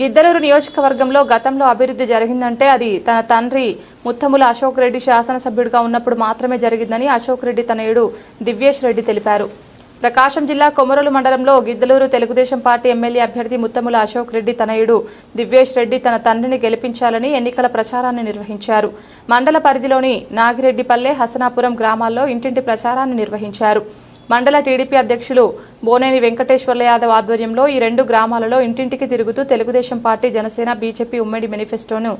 గిద్దలూరు నియోజకవర్గంలో గతంలో అభివృద్ధి జరిగిందంటే అది తన తండ్రి ముత్తముల అశోక్ రెడ్డి శాసనసభ్యుడిగా ఉన్నప్పుడు మాత్రమే జరిగిందని అశోక్ రెడ్డి తనయుడు దివ్యేష్ రెడ్డి తెలిపారు. ప్రకాశం జిల్లా కొమరలు మండలంలో గిద్దలూరు తెలుగుదేశం పార్టీ ఎమ్మెల్యే అభ్యర్థి ముత్తముల అశోక్ రెడ్డి తనయుడు దివ్యేష్ రెడ్డి తన తండ్రిని గెలిపించాలని ఎన్నికల ప్రచారాన్ని నిర్వహించారు. మండల పరిధిలోని నాగిరెడ్డిపల్లె హసనాపురం గ్రామాల్లో ఇంటింటి ప్రచారాన్ని నిర్వహించారు. మండల టీడీపీ అధ్యక్షులు బోనేని వెంకటేశ్వర్ల యాదవ్ ఆధ్వర్యంలో ఈ రెండు గ్రామాలలో ఇంటింటికి తిరుగుతూ తెలుగుదేశం పార్టీ జనసేన బీజేపీ ఉమ్మడి మేనిఫెస్టోను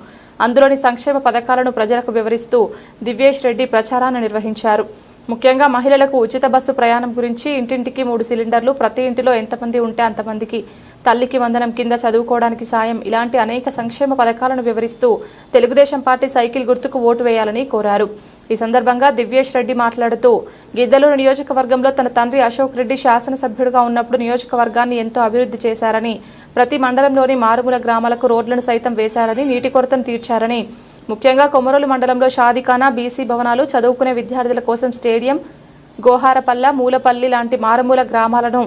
అందులోని సంక్షేమ పథకాలను ప్రజలకు వివరిస్తూ దివ్యేష్ రెడ్డి ప్రచారాన్ని నిర్వహించారు. ముఖ్యంగా మహిళలకు ఉచిత బస్సు ప్రయాణం గురించి ఇంటింటికి మూడు సిలిండర్లు ప్రతి ఇంటిలో ఎంతమంది ఉంటే అంతమందికి. తల్లికి వందనం కింద చదువుకోవడానికి సాయం ఇలాంటి అనేక సంక్షేమ పథకాలను వివరిస్తూ తెలుగుదేశం పార్టీ సైకిల్ గుర్తుకు ఓటు వేయాలని కోరారు. ఈ సందర్భంగా దివ్యేష్ రెడ్డి మాట్లాడుతూ గిద్దలూరు నియోజకవర్గంలో తన తండ్రి అశోక్ రెడ్డి శాసనసభ్యుడిగా ఉన్నప్పుడు నియోజకవర్గాన్ని ఎంతో అభివృద్ధి చేశారని ప్రతి మండలంలోని మారుమూల గ్రామాలకు రోడ్లను సైతం వేశారని నీటి కొరతను తీర్చారని ముఖ్యంగా కొమరోలు మండలంలో షాదిఖానా బీసీ భవనాలు చదువుకునే విద్యార్థుల కోసం స్టేడియం గోహారపల్ల మూలపల్లి లాంటి మారుమూల గ్రామాలను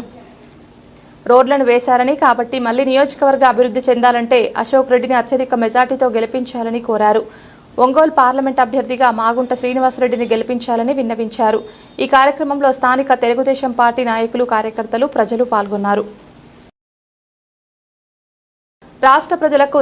రోడ్లను వేశారని కాబట్టి మళ్ళీ నియోజకవర్గ అభివృద్ధి చెందాలంటే అశోక్ రెడ్డిని అత్యధిక మెజార్టీతో గెలిపించాలని కోరారు. ఒంగోలు పార్లమెంట్ అభ్యర్థిగా మాగుంట శ్రీనివాసరెడ్డిని గెలిపించాలని విన్నవించారు. ఈ కార్యక్రమంలో స్థానిక తెలుగుదేశం పార్టీ నాయకులు కార్యకర్తలు ప్రజలు పాల్గొన్నారు. రాష్ట్ర ప్రజలకు